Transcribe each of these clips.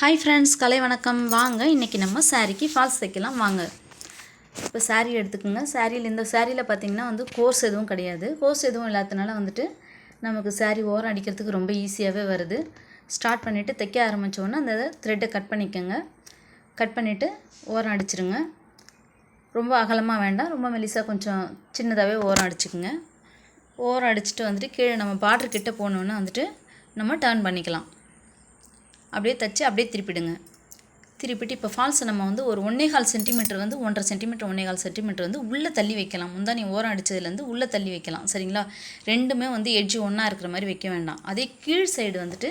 Hi friends கலை வணக்கம். வாங்க இன்றைக்கி நம்ம சாரீக்கு ஃபால்ஸ் தைக்கலாம். வாங்க. இப்போ சாரீ எடுத்துக்கோங்க. சாரியில் இந்த சாரியில் பார்த்தீங்கன்னா வந்து கோர்ஸ் எதுவும் கிடையாது. கோர்ஸ் எதுவும் இல்லாததுனால வந்துட்டு நமக்கு சாரீ ஓரம் அடிக்கிறதுக்கு ரொம்ப ஈஸியாகவே வருது. ஸ்டார்ட் பண்ணிவிட்டு தைக்க ஆரம்பித்தோன்னே அந்த த்ரெட்டை கட் பண்ணிக்கோங்க. கட் பண்ணிவிட்டு ஓரம் அடிச்சிருங்க. ரொம்ப அகலமாக வேண்டாம். ரொம்ப மெலிசாக கொஞ்சம் சின்னதாகவே ஓரம் அடிச்சுக்குங்க. ஓரம் அடிச்சுட்டு வந்துட்டு கீழே நம்ம பார்டர் கிட்டே போனோன்னே வந்துட்டு நம்ம டர்ன் பண்ணிக்கலாம். அப்படியே தச்சு அப்படியே திருப்பிடுங்க. திருப்பிட்டு இப்போ ஃபால்ஸை நம்ம வந்து ஒரு ஒன்றே கால் சென்டிமீட்டர் வந்து ஒன்றரை சென்டிமீட்டர் ஒன்றே கால் சென்டிமீட்டர் வந்து உள்ளே தள்ளி வைக்கலாம். முந்தானி ஓரம் அடித்ததுலேருந்து உள்ளே தள்ளி வைக்கலாம். சரிங்களா? ரெண்டுமே வந்து எட்ஜு ஒன்றா இருக்கிற மாதிரி வைக்க வேண்டாம். அதே கீழ் சைடு வந்துட்டு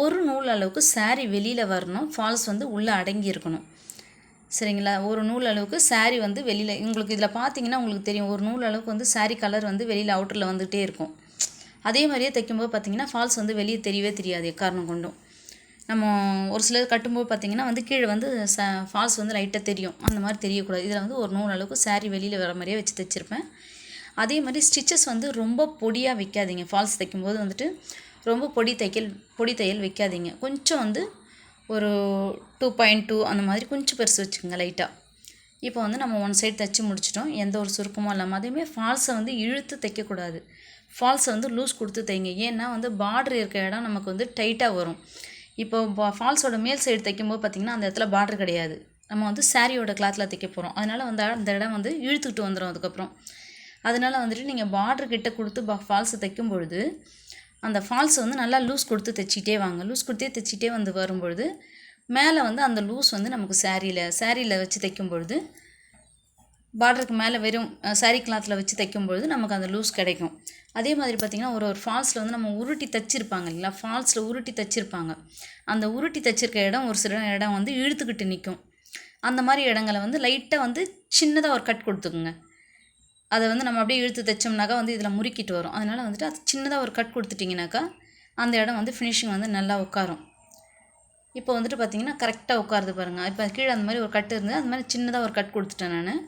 ஒரு நூல் அளவுக்கு saree வெளியில் வரணும். ஃபால்ஸ் வந்து உள்ளே அடங்கி இருக்கணும். சரிங்களா? ஒரு நூல் அளவுக்கு saree வந்து வெளியில் உங்களுக்கு இதில் பார்த்தீங்கன்னா உங்களுக்கு தெரியும். ஒரு நூல் அளவுக்கு வந்து saree கலர் வந்து வெளியில் அவுட்டரில் வந்துகிட்டே இருக்கும். அதே மாதிரியே தைக்கும்போது பார்த்தீங்கன்னா ஃபால்ஸ் வந்து வெளியே தெரியவே தெரியாது எக்காரணம் கொண்டும். நம்ம ஒரு சிலர் கட்டும்போது பார்த்திங்கன்னா வந்து கீழே வந்து ச ஃபால்ஸ் வந்து லைட்டாக தெரியும். அந்த மாதிரி தெரியக்கூடாது. இதில் வந்து ஒரு நூல் அளவுக்கு சாரீ வெளியில் வர மாதிரியே வச்சு தைச்சிருப்பேன். அதே மாதிரி ஸ்டிச்சஸ் வந்து ரொம்ப பொடியாக வைக்காதீங்க. ஃபால்ஸ் தைக்கும்போது வந்துட்டு ரொம்ப பொடி தைக்கல் பொடி தையல் வைக்காதீங்க. கொஞ்சம் வந்து ஒரு டூ பாயிண்ட் டூ அந்த மாதிரி கொஞ்சம் பெருசு வச்சுக்கோங்க லைட்டாக இப்போ வந்து நம்ம ஒன் சைடு தைச்சி முடிச்சிட்டோம். எந்த ஒரு சுருக்கமும் இல்லாமல் அதேமாதிரி ஃபால்ஸை வந்து இழுத்து தைக்கக்கூடாது. ஃபால்ஸை வந்து லூஸ் கொடுத்து தைங்க. ஏன்னா வந்து பார்டர் இருக்க இடம் நமக்கு வந்து டைட்டாக வரும். இப்போ ஃபால்ஸோட மேல் சைடு தைக்கும்போது பார்த்திங்கன்னா அந்த இடத்துல பார்டர் கிடையாது. நம்ம வந்து சாரியோட கிளாத்தில் தைக்க போகிறோம் அதனால் வந்து அந்த இடம் வந்து இழுத்துக்கிட்டு வந்துடும் அதுக்கப்புறம். அதனால் வந்துட்டு நீங்கள் பார்டர் கிட்ட கொடுத்து பா ஃபால்ஸை தைக்கும் பொழுது அந்த ஃபால்ஸ் வந்து நல்லா லூஸ் கொடுத்து தைச்சிட்டே வாங்க. லூஸ் கொடுத்தே தைச்சிட்டே வந்து வரும்பொழுது மேலே வந்து அந்த லூஸ் வந்து நமக்கு சாரியில் சாரியில் வச்சு தைக்கும் பொழுது பார்டருக்கு மேலே வெறும் சாரீ கிளாத்தில் வச்சு தைக்கும் பொழுது நமக்கு அந்த லூஸ் கிடைக்கும். அதே மாதிரி பார்த்திங்கன்னா ஒரு ஒரு ஃபால்ஸில் வந்து நம்ம உருட்டி தச்சிருப்பாங்க இல்லைங்களா? ஃபால்ஸில் உருட்டி தச்சிருப்பாங்க. அந்த உருட்டி தச்சிருக்க இடம் ஒரு சில இடம் வந்து இழுத்துக்கிட்டு நிற்கும் அந்த மாதிரி இடங்களை வந்து லைட்டாக வந்து சின்னதாக ஒரு கட் கொடுத்துக்குங்க. அதை வந்து நம்ம அப்படியே இழுத்து தைச்சோம்னாக்கா வந்து இதில் முறுக்கிட்டு வரும். அதனால் வந்துட்டு அது சின்னதாக ஒரு கட் கொடுத்துட்டிங்கனாக்கா அந்த இடம் வந்து ஃபினிஷிங் வந்து நல்லா உட்காரும். இப்போ வந்துட்டு பார்த்தீங்கன்னா கரெக்டாக உட்காருது பாருங்கள் இப்போ கீழே அந்த மாதிரி ஒரு கட் இருந்தது. அந்த மாதிரி சின்னதாக ஒரு கட் கொடுத்துட்டேன் நான்.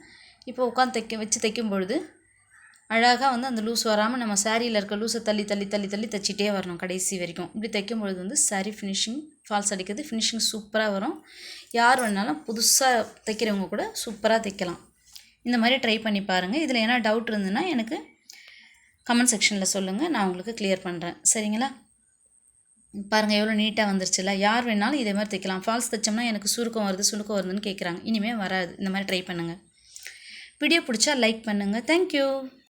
இப்போ உட்காந்து தைக்க வச்சு தைக்கும் பொழுது அழகாக வந்து அந்த லூஸ் வராமல் நம்ம சாரியில் இருக்க லூஸை தள்ளி தள்ளி தள்ளி தள்ளி தைச்சிட்டே வரணும் கடைசி வரைக்கும். இப்படி தைக்கும் பொழுது வந்து சாரி ஃபினிஷிங் ஃபால்ஸ் அடிக்கிறது ஃபினிஷிங் சூப்பராக வரும். யார் வேணாலும் புதுசாக தைக்கிறவங்க கூட சூப்பராக தைக்கலாம். இந்த மாதிரி ட்ரை பண்ணி பாருங்கள் இதில் என்ன டவுட் இருந்ததுன்னா எனக்கு கமெண்ட் செக்ஷனில் சொல்லுங்கள் நான் உங்களுக்கு கிளியர் பண்ணுறேன் சரிங்களா? பாருங்கள் எவ்வளோ நீட்டாக வந்துருச்சுல யார் வேணாலும் இதே மாதிரி தைக்கலாம். ஃபால்ஸ் தைச்சோம்னா எனக்கு சுருக்கம் வருது சுருக்கம் வருதுன்னு கேட்குறாங்க இனிமேல் வராது. இந்த மாதிரி ட்ரை பண்ணுங்கள் வீடியோ பிடிச்சா லைக் பண்ணுங்கள் தேங்க்யூ